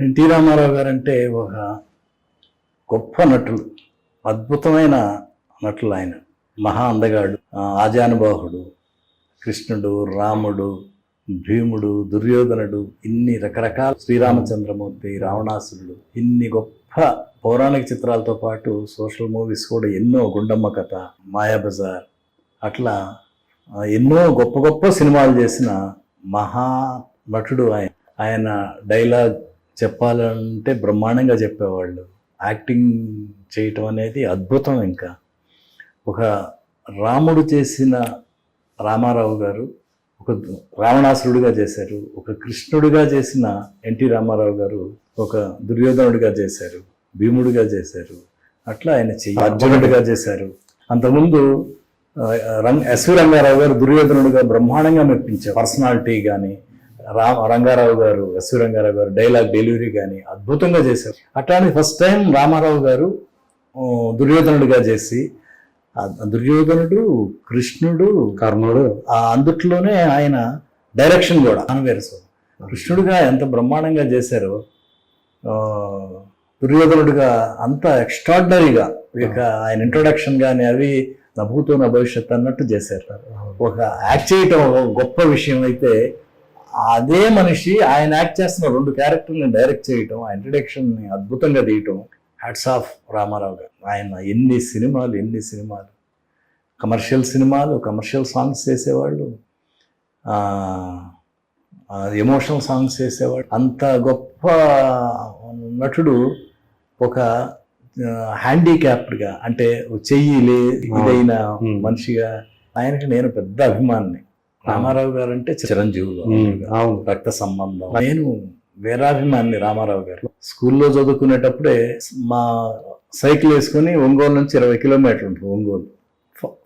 NT Ramarao గారు అంటే ఒక గొప్ప నటులు అద్భుతమైన నటులు ఆయన. మహా అందగాడు ఆజానుబాహుడు కృష్ణుడు రాముడు భీముడు దుర్యోధనుడు ఇన్ని రకరకాల శ్రీరామచంద్రమూర్తి రావణాసురుడు ఇన్ని గొప్ప పౌరాణిక చిత్రాలతో పాటు సోషల్ మూవీస్ కూడా ఎన్నో గుండమ్మ కథ మాయాబజార్ అట్లా ఎన్నో గొప్ప గొప్ప సినిమాలు చేసిన మహా నటుడు ఆయన. ఆయన డైలాగ్ చెప్పాలంటే బ్రహ్మాండంగా చెప్పేవాళ్ళు. యాక్టింగ్ చేయటం అనేది అద్భుతం ఇంకా. ఒక రాముడు చేసిన రామారావు గారు ఒక రావణాసురుడిగా చేశారు ఒక కృష్ణుడిగా చేసిన ఎన్టీ రామారావు గారు ఒక దుర్యోధనుడిగా చేశారు భీముడిగా చేశారు అట్లా ఆయన చెయ్యి అర్జునుడిగా చేశారు. అంతకుముందు రంగ ఎస్వి రంగారావు గారు దుర్యోధనుడిగా బ్రహ్మాండంగా మెప్పించారు. పర్సనాలిటీ కానీ రా రంగారావు గారు ఎస్వి రంగారావు గారు డైలాగ్ డెలివరీ కానీ అద్భుతంగా చేశారు. అట్లాంటి ఫస్ట్ టైం రామారావు గారు దుర్యోధనుడిగా చేసి దుర్యోధనుడు కృష్ణుడు కర్ణుడు. ఆ అందుట్లోనే ఆయన డైరెక్షన్ కూడా అనవేరసు కృష్ణుడిగా ఎంత బ్రహ్మాండంగా చేశారో దుర్యోధనుడిగా అంత ఎక్స్ట్రాడినరీగా ఇక ఆయన ఇంట్రొడక్షన్ కానీ అవి నా భూతో నా భవిష్యత్ అన్నట్టు చేశారు. ఒక యాక్ట్ చేయటం ఒక గొప్ప విషయం అయితే అదే మనిషి ఆయన యాక్ట్ చేస్తున్న రెండు క్యారెక్టర్ని డైరెక్ట్ చేయటం ఆ ఇంట్రడక్షన్ని అద్భుతంగా తీయటం హ్యాట్స్ ఆఫ్ రామారావు గారు. ఆయన ఎన్ని సినిమాలు ఎన్ని సినిమాలు. కమర్షియల్ సినిమాలు కమర్షియల్ సాంగ్స్ చేసేవాళ్ళు. ఎమోషనల్ సాంగ్స్ చేసేవాడు అంత గొప్ప నటుడు ఒక హ్యాండిక్యాప్డ్గా అంటే చెయ్యి లే ఇదైన. మనిషిగా ఆయనకి నేను పెద్ద అభిమాని రామారావు గారు. అంటే చిరంజీవులు అవును. రక్త సంబంధం. నేను వీరాభిమాని రామారావు గారు. స్కూల్లో చదువుకునేటప్పుడే మా సైకిల్ వేసుకుని ఒంగోలు నుంచి ఇరవై కిలోమీటర్లు ఉంటుంది ఒంగోలు.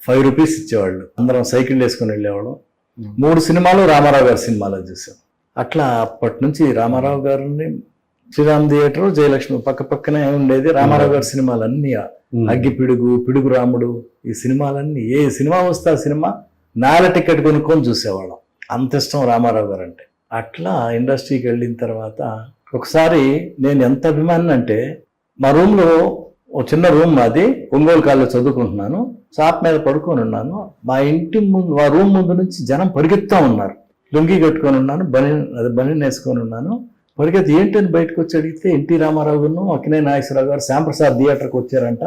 ఫైవ్ రూపీస్ ఇచ్చేవాళ్ళు. అందరం సైకిల్ వేసుకుని వెళ్ళేవాళ్ళం. మూడు సినిమాలు రామారావు గారి సినిమాలో చూసాం. అట్లా అప్పటి నుంచి రామారావు గారిని శ్రీరామ్ థియేటర్ జయలక్ష్మి పక్క పక్కనే ఉండేది. రామారావు గారి సినిమాలన్నీ అగ్గి పిడుగు పిడుగు రాముడు ఈ సినిమాలన్నీ ఏ సినిమా వస్తే ఆ సినిమా నేల టికెట్ కొనుక్కొని చూసేవాళ్ళం. అంత ఇష్టం రామారావు గారు అంటే అట్లా ఇండస్ట్రీకి వెళ్ళిన తర్వాత ఒకసారి నేను ఎంత అభిమాని అంటే మా రూమ్లో ఓ చిన్న రూమ్ మాది ఒంగోలు కాళ్ళు చదువుకుంటున్నాను. షాప్ మీద పడుకొని ఉన్నాను. మా ఇంటి ముందు మా రూమ్ ముందు నుంచి జనం పరిగెత్తా ఉన్నారు. లుంగి కట్టుకొని ఉన్నాను బని అది బని వేసుకొని ఉన్నాను. పరిగెత్తి ఏంటని బయటకు వచ్చి అడిగితే ఎన్టీ రామారావు గారు అక్కినే నాగేశ్వరరావు గారు శ్యాంప్రసాద్ థియేటర్కి వచ్చారంట.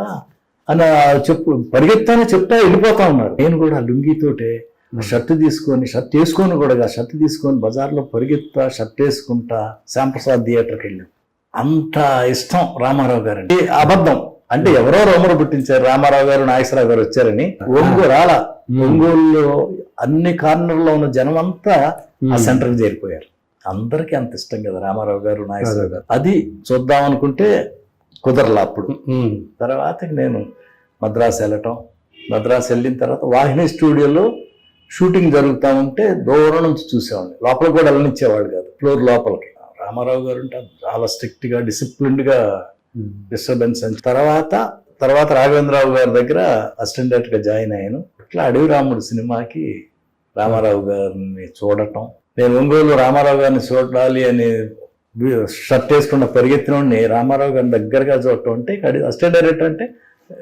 అని చెప్పు పరిగెత్తానే చెప్తా వెళ్ళిపోతా ఉన్నారు. నేను కూడా లుంగితోటే ఆ షర్ట్ తీసుకొని షర్ట్ వేసుకొని కూడా షర్ట్ తీసుకొని బజార్లో పరిగెత్తా షర్ట్ వేసుకుంటా శ్యాంప్రసాద్ థియేటర్కి వెళ్ళాం అంత ఇష్టం రామారావు గారు అంటే అబద్ధం. అంటే ఎవరో రోమరు పుట్టించారు రామారావు గారు నాగేశ్వరరావు గారు వచ్చారని ఒంగోలు రాల. ఒంగోలులో అన్ని కార్నర్లో ఉన్న జనం అంతా ఆ సెంటర్కి చేరిపోయారు. అందరికీ అంత ఇష్టం కదా రామారావు గారు నాగేశ్వరరావు గారు. అది చూద్దాం అనుకుంటే కుదరలా అప్పుడు. తర్వాత నేను మద్రాసు వెళ్ళటం. మద్రాసు వెళ్ళిన తర్వాత వాహిని స్టూడియోలో షూటింగ్ జరుగుతూ ఉంటే దూరం నుంచి చూసేవాడిని. లోపల కూడా వెళ్ళనిచ్చేవాడు కాదు. ఫ్లోర్ లోపలికి. రామారావు గారు అంటే చాలా స్ట్రిక్ట్గా డిసిప్లిన్డ్గా డిస్టర్బెన్స్ అని. తర్వాత తర్వాత రాఘవేంద్రరావు గారి దగ్గర అసిస్టెంట్ డైరెక్టర్గా జాయిన్ అయ్యాను. ఇట్లా అడవి రాముడు సినిమాకి రామారావు గారిని చూడటం. నేను ఒంగోలు రామారావు గారిని చూడాలి అని షర్ట్ వేసుకున్న పరిగెత్తినోడిని రామారావు గారిని దగ్గరగా చూడటం అంటే ఇక్కడ అసిస్టెంట్ డైరెక్టర్ అంటే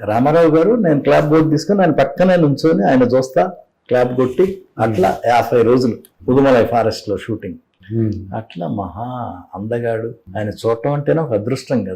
రామారావు గారు నేను క్లాప్ బోర్డు తీసుకొని ఆయన పక్కనే నుంచొని ఆయన చూస్తా క్లాప్ కొట్టి అట్లా యాభై రోజులు పుదుమలై ఫారెస్ట్లో షూటింగ్. ఉమ్. అట్లా మహా అందగాడు. ఆయన చూడటం అంటేనే ఒక అదృష్టం కదా.